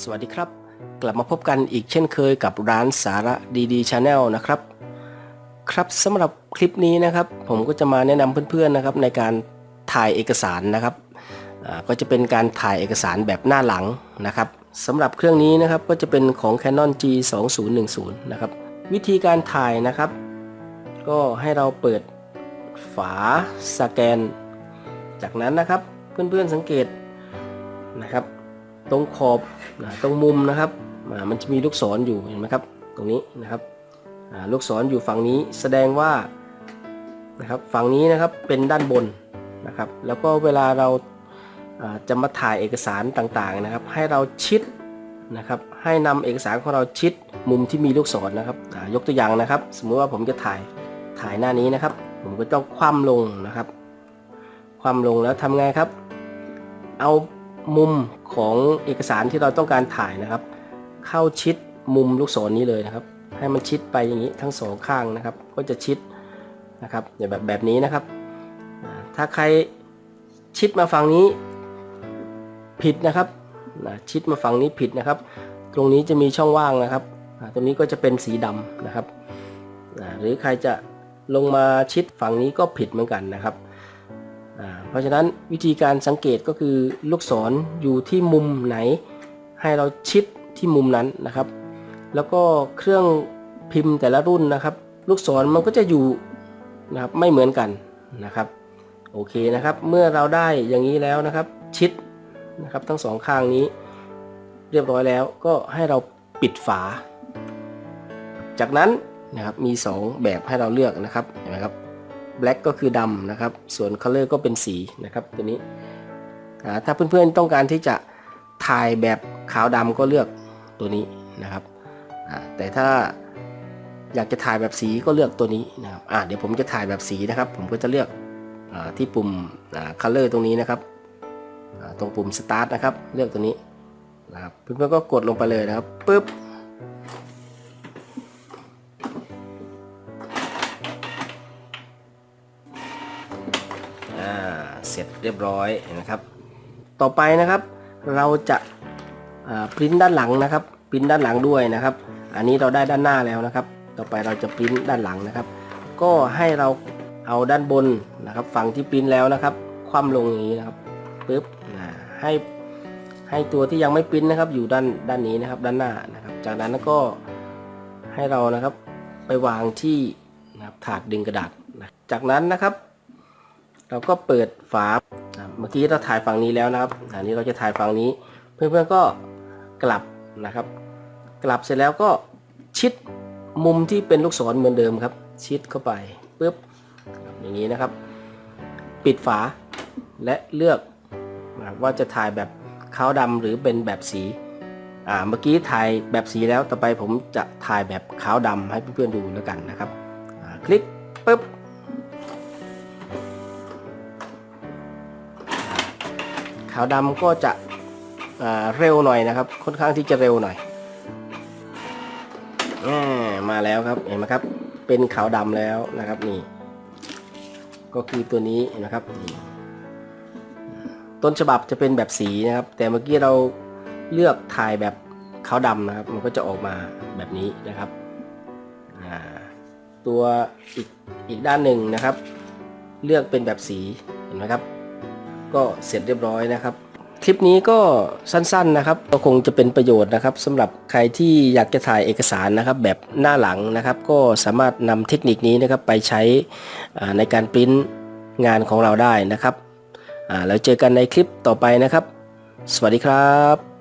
สวัสดีครับ กลับมาพบกันอีกเช่นเคยกับร้านสาระดีๆชาแนลนะครับ ครับสำหรับคลิปนี้นะครับ ผมก็จะมาแนะนำเพื่อนๆนะครับในการถ่ายเอกสารนะครับก็จะเป็นการถ่ายเอกสารแบบหน้าหลังนะครับสำหรับเครื่องนี้นะครับก็จะเป็นของ Canon G 2 0 1 0นะครับวิธีการถ่ายนะครับ ก็ให้เราเปิดฝาสแกน จากนั้นนะครับเพื่อนๆสังเกตนะครับ ตรงขอบนะตรงมุมนะครับมันจะมีลูกศรอยู่เห็นไหมครับ ตรงนี้นะครับลูกศรอยู่ฝั่งนี้แสดงว่านะครับฝั่งนี้นะครับเป็นด้านบนนะครับ แล้วก็เวลาเราจะมาถ่ายเอกสารต่างๆนะครับ ให้เราชิดนะครับให้นำเอกสารของเราชิดมุมที่มีลูกศรนะครับยกตัวอย่างนะครับ สมมุติว่าผมจะถ่ายถ่ายหน้านี้นะครับ ผมก็ต้องคว่ำลงนะครับ คว่ำลงแล้วทำไงครับ เอา มุมของเอกสารที่เราต้องการถ่ายนะครับ เข้าชิดมุมลูกศรนี้เลยนะครับ ให้มันชิดไปอย่างนี้ทั้งสองข้างนะครับ ก็จะชิดนะครับอย่างแบบแบบนี้นะครับ ถ้าใครชิดมาฝั่งนี้ผิดนะครับชิดมาฝั่งนี้ผิดนะครับ ตรงนี้จะมีช่องว่างนะครับตรงนี้ก็จะเป็นสีดำนะครับ หรือใครจะลงมาชิดฝั่งนี้ก็ผิดเหมือนกันนะครับ เพราะฉะนั้นวิธีการสังเกตก็คือลูกศรอยู่ที่มุมไหน ให้เราชิดที่มุมนั้นนะครับ แล้วก็เครื่องพิมพ์แต่ละรุ่นนะครับ ลูกศรมันก็จะอยู่นะครับไม่เหมือนกันนะครับโอเคนะครับ เมื่อเราได้อย่างนี้แล้วนะครับ ชิดนะครับทั้งสองข้างนี้ เรียบร้อยแล้วก็ให้เราปิดฝา จากนั้นนะครับมี 2 แบบให้เราเลือกนะครับเห็นไหมครับ black ก็คือดำนะครับ ส่วน color ก็เป็นสีนะครับตัวนี้ ถ้าเพื่อนๆต้องการที่จะถ่ายแบบขาวดำก็เลือกตัวนี้นะครับ แต่ถ้าอยากจะถ่ายแบบสีก็เลือกตัวนี้นะครับเดี๋ยวผมจะถ่ายแบบสีนะครับ ผมก็จะเลือกอที่ปุ่มอ่า color ตรงนี้นะครับ ตรงปุ่ม start นะครับ เลือกตัวนี้นะครับ เพื่อนๆก็กดลงไปเลยนะครับปึ๊บ เสร็จเรียบร้อยนะครับ ต่อไปนะครับ เราจะปริ้นด้านหลังนะครับปริ้นด้านหลังด้วยนะครับ อันนี้เราได้ด้านหน้าแล้วนะครับ ต่อไปเราจะปริ้นด้านหลังนะครับ ก็ให้เราเอาด้านบนนะครับ ฝั่งที่ปริ้นแล้วนะครับ คว่ำลงอย่างนี้นะครับปึ๊บให้ให้ตัวที่ยังไม่ปริ้นนะครับ อยู่ด้านด้านนี้นะครับ ด้านหน้านะครับ จากนั้นก็ให้เรานะครับไปวางที่นะครับถาดดึงกระดาษ จากนั้นนะครับ เราก็เปิดฝาเมื่อกี้เราถ่ายฝั่งนี้แล้วนะครับอันนี้เราจะถ่ายฝั่งนี้ เพื่อนๆก็กลับนะครับ กลับเสร็จแล้วก็ชิดมุมที่เป็นลูกศรเหมือนเดิมครับ ชิดเข้าไปปุ๊บอย่างนี้นะครับ ปิดฝาและเลือกว่าจะถ่ายแบบขาวดำหรือเป็นแบบสีอ่าเมื่อกี้ถ่ายแบบสีแล้วต่อไปผมจะถ่ายแบบขาวดำให้เพื่อนๆดูแล้วกันนะครับคลิกปุ๊บาวดำก็จะเร็วหน่อยนะครับ ค่อนข้างที่จะเร็วหน่อยอมาแล้วครับเห็นไหมครับ เป็นขาวดำแล้วนะครับนี่ ก็คือตัวนี้นะครับนี่ต้นฉบับจะเป็นแบบสีนะครับ แต่เมื่อกี้เราเลือกถ่ายแบบขาวดำนะครับ มันก็จะออกมาแบบนี้นะครับตัวอีกอีกด้านหนึ่งนะครับ เลือกเป็นแบบสีเห็นไหมครับ ก็เสร็จเรียบร้อยนะครับ คลิปนี้ก็สั้นๆนะครับ ก็คงจะเป็นประโยชน์นะครับสำหรับใครที่อยากจะถ่ายเอกสารนะครับ แบบหน้าหลังนะครับ ก็สามารถนำเทคนิคนี้นะครับไปใช้ในการปริ้นงานของเราได้นะครับอ่าแล้วเจอกันในคลิปต่อไปนะครับ สวัสดีครับ